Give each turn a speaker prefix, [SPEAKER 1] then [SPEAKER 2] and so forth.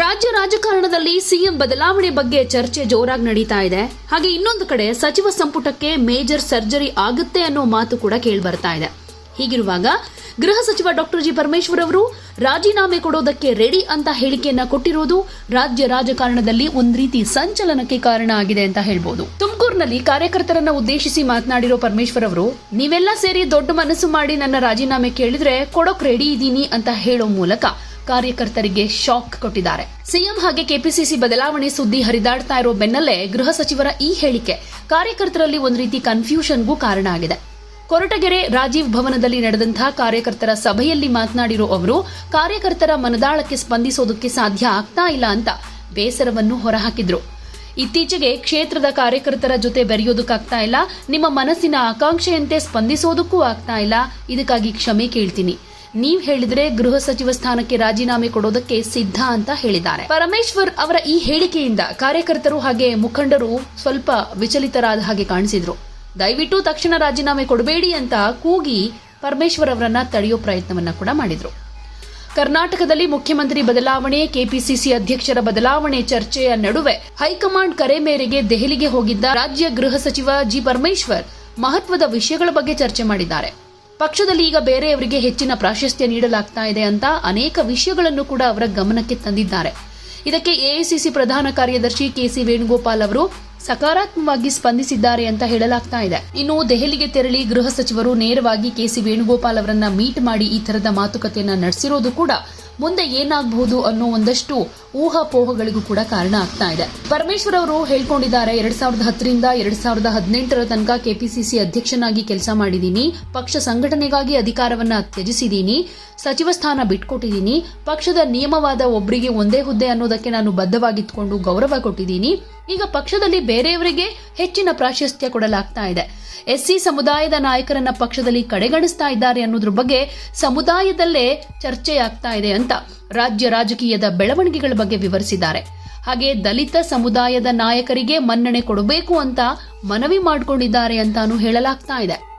[SPEAKER 1] ರಾಜ್ಯ ರಾಜಕಾರಣದಲ್ಲಿ ಸಿಎಂ ಬದಲಾವಣೆ ಬಗ್ಗೆ ಚರ್ಚೆ ಜೋರಾಗಿ ನಡೀತಾ ಇದೆ. ಹಾಗೆ ಇನ್ನೊಂದು ಕಡೆ ಸಚಿವ ಸಂಪುಟಕ್ಕೆ ಮೇಜರ್ ಸರ್ಜರಿ ಆಗುತ್ತೆ ಅನ್ನೋ ಮಾತು ಕೂಡ ಕೇಳಿ ಬರ್ತಾ ಇದೆ. ಹೀಗಿರುವಾಗ ಗೃಹ ಸಚಿವ ಡಾಕ್ಟರ್ ಜಿ ಪರಮೇಶ್ವರ್ ಅವರು ರಾಜೀನಾಮೆ ಕೊಡೋದಕ್ಕೆ ರೆಡಿ ಅಂತ ಹೇಳಿಕೆಯನ್ನ ಕೊಟ್ಟಿರೋದು ರಾಜ್ಯ ರಾಜಕಾರಣದಲ್ಲಿ ಒಂದ್ ರೀತಿ ಸಂಚಲನಕ್ಕೆ ಕಾರಣ ಆಗಿದೆ ಅಂತ ಹೇಳ್ಬೋದು. ತುಮಕೂರಿನಲ್ಲಿ ಕಾರ್ಯಕರ್ತರನ್ನ ಉದ್ದೇಶಿಸಿ ಮಾತನಾಡಿರೋ ಪರಮೇಶ್ವರ್ ಅವರು, ನೀವೆಲ್ಲ ಸೇರಿ ದೊಡ್ಡ ಮನಸ್ಸು ಮಾಡಿ ನನ್ನ ರಾಜೀನಾಮೆ ಕೇಳಿದ್ರೆ ಕೊಡೋಕ್ ರೆಡಿ ಇದ್ದೀನಿ ಅಂತ ಹೇಳೋ ಮೂಲಕ ಕಾರ್ಯಕರ್ತರಿಗೆ ಶಾಕ್ ಕೊಟ್ಟಿದ್ದಾರೆ. ಸಿಎಂ ಹಾಗೆ ಕೆಪಿಸಿಸಿ ಬದಲಾವಣೆ ಸುದ್ದಿ ಹರಿದಾಡ್ತಾ ಇರೋ ಬೆನ್ನಲ್ಲೇ ಗೃಹ ಸಚಿವರ ಈ ಹೇಳಿಕೆ ಕಾರ್ಯಕರ್ತರಲ್ಲಿ ಒಂದು ರೀತಿ ಕನ್ಫ್ಯೂಷನ್ಗೂ ಕಾರಣ ಆಗಿದೆ. ಕೊರಟಗೆರೆ ರಾಜೀವ್ ಭವನದಲ್ಲಿ ನಡೆದಂತಹ ಕಾರ್ಯಕರ್ತರ ಸಭೆಯಲ್ಲಿ ಮಾತನಾಡಿರೋ ಅವರು, ಕಾರ್ಯಕರ್ತರ ಮನದಾಳಕ್ಕೆ ಸ್ಪಂದಿಸೋದಕ್ಕೆ ಸಾಧ್ಯ ಆಗ್ತಾ ಇಲ್ಲ ಅಂತ ಬೇಸರವನ್ನು ಹೊರಹಾಕಿದ್ರು. ಇತ್ತೀಚೆಗೆ ಕ್ಷೇತ್ರದ ಕಾರ್ಯಕರ್ತರ ಜೊತೆ ಬೆರೆಯೋದಕ್ಕಾಗ್ತಾ ಇಲ್ಲ, ನಿಮ್ಮ ಮನಸ್ಸಿನ ಆಕಾಂಕ್ಷೆಯಂತೆ ಸ್ಪಂದಿಸೋದಕ್ಕೂ ಆಗ್ತಾ ಇಲ್ಲ, ಇದಕ್ಕಾಗಿ ಕ್ಷಮೆ ಕೇಳ್ತೀನಿ. ನೀವ್ ಹೇಳಿದ್ರೆ ಗೃಹ ಸಚಿವ ಸ್ಥಾನಕ್ಕೆ ರಾಜೀನಾಮೆ ಕೊಡೋದಕ್ಕೆ ಸಿದ್ಧ ಅಂತ ಹೇಳಿದ್ದಾರೆ. ಪರಮೇಶ್ವರ್ ಅವರ ಈ ಹೇಳಿಕೆಯಿಂದ ಕಾರ್ಯಕರ್ತರು ಹಾಗೆ ಮುಖಂಡರು ಸ್ವಲ್ಪ ವಿಚಲಿತರಾದ ಹಾಗೆ ಕಾಣಿಸಿದ್ರು. ದಯವಿಟ್ಟು ತಕ್ಷಣ ರಾಜೀನಾಮೆ ಕೊಡಬೇಡಿ ಅಂತ ಕೂಗಿ ಪರಮೇಶ್ವರ್ ಅವರನ್ನ ತಡೆಯೋ ಪ್ರಯತ್ನವನ್ನ ಕೂಡ ಮಾಡಿದ್ರು. ಕರ್ನಾಟಕದಲ್ಲಿ ಮುಖ್ಯಮಂತ್ರಿ ಬದಲಾವಣೆ, ಕೆಪಿಸಿಸಿ ಅಧ್ಯಕ್ಷರ ಬದಲಾವಣೆ ಚರ್ಚೆಯ ನಡುವೆ ಹೈಕಮಾಂಡ್ ಕರೆ ಮೇರೆಗೆ ದೆಹಲಿಗೆ ಹೋಗಿದ್ದ ರಾಜ್ಯ ಗೃಹ ಸಚಿವ ಜಿ. ಪರಮೇಶ್ವರ್ ಮಹತ್ವದ ವಿಷಯಗಳ ಬಗ್ಗೆ ಚರ್ಚೆ ಮಾಡಿದ್ದಾರೆ. ಪಕ್ಷದಲ್ಲಿ ಈಗ ಬೇರೆಯವರಿಗೆ ಹೆಚ್ಚಿನ ಪ್ರಾಶಸ್ತ್ಯ ನೀಡಲಾಗ್ತಾ ಇದೆ ಅಂತ ಅನೇಕ ವಿಷಯಗಳನ್ನು ಕೂಡ ಅವರ ಗಮನಕ್ಕೆ ತಂದಿದ್ದಾರೆ. ಇದಕ್ಕೆ ಎಐಸಿಸಿ ಪ್ರಧಾನ ಕಾರ್ಯದರ್ಶಿ ಕೆಸಿ ವೇಣುಗೋಪಾಲ್ ಅವರು ಸಕಾರಾತ್ಮಕವಾಗಿ ಸ್ಪಂದಿಸಿದ್ದಾರೆ ಅಂತ ಹೇಳಲಾಗ್ತಾ ಇದೆ. ಇನ್ನು ದೆಹಲಿಗೆ ತೆರಳಿ ಗೃಹ ಸಚಿವರು ನೇರವಾಗಿ ಕೆಸಿ ವೇಣುಗೋಪಾಲ್ ಅವರನ್ನ ಮೀಟ್ ಮಾಡಿ ಈ ತರದ ಮಾತುಕತೆಯನ್ನ ನಡೆಸಿರೋದು ಕೂಡ ಮುಂದೆ ಏನಾಗಬಹುದು ಅನ್ನೋ ಒಂದಷ್ಟು ಊಹಾಪೋಹಗಳಿಗೂ ಕೂಡ ಕಾರಣ ಆಗ್ತಾ ಇದೆ. ಪರಮೇಶ್ವರ್ ಅವರು ಹೇಳ್ಕೊಂಡಿದ್ದಾರೆ, ಎರಡ್ ಸಾವಿರದ ಹತ್ತರಿಂದ ಎರಡ್ ಸಾವಿರದ ಹದಿನೆಂಟರ ತನಕ ಕೆಪಿಸಿಸಿ ಅಧ್ಯಕ್ಷನಾಗಿ ಕೆಲಸ ಮಾಡಿದ್ದೀನಿ. ಪಕ್ಷ ಸಂಘಟನೆಗಾಗಿ ಅಧಿಕಾರವನ್ನ ತ್ಯಜಿಸಿದ್ದೀನಿ. ಸಚಿವ ಸ್ಥಾನ ಬಿಟ್ಕೊಟ್ಟಿದ್ದೀನಿ. ಪಕ್ಷದ ನಿಯಮವಾದ ಒಬ್ಬರಿಗೆ ಒಂದೇ ಹುದ್ದೆ ಅನ್ನೋದಕ್ಕೆ ನಾನು ಬದ್ಧವಾಗಿತ್ಕೊಂಡು ಗೌರವ ಕೊಟ್ಟಿದ್ದೀನಿ. ಈಗ ಪಕ್ಷದಲ್ಲಿ ಬೇರೆಯವರಿಗೆ ಹೆಚ್ಚಿನ ಪ್ರಾಶಸ್ತ್ಯ ಕೊಡಲಾಗ್ತಾ ಇದೆ. ಎಸ್ಸಿ ಸಮುದಾಯದ ನಾಯಕರನ್ನ ಪಕ್ಷದಲ್ಲಿ ಕಡೆಗಣಿಸ್ತಾ ಇದ್ದಾರೆ ಅನ್ನೋದ್ರ ಬಗ್ಗೆ ಸಮುದಾಯದಲ್ಲೇ ಚರ್ಚೆಯಾಗ್ತಾ ಇದೆ ಅಂತ ರಾಜ್ಯ ರಾಜಕೀಯದ ಬೆಳವಣಿಗೆಗಳ ಬಗ್ಗೆ ವಿವರಿಸಿದ್ದಾರೆ. ಹಾಗೆ ದಲಿತ ಸಮುದಾಯದ ನಾಯಕರಿಗೆ ಮನ್ನಣೆ ಕೊಡಬೇಕು ಅಂತ ಮನವಿ ಮಾಡಿಕೊಂಡಿದ್ದಾರೆ ಅಂತಾನೂ ಹೇಳಲಾಗ್ತಾ ಇದೆ.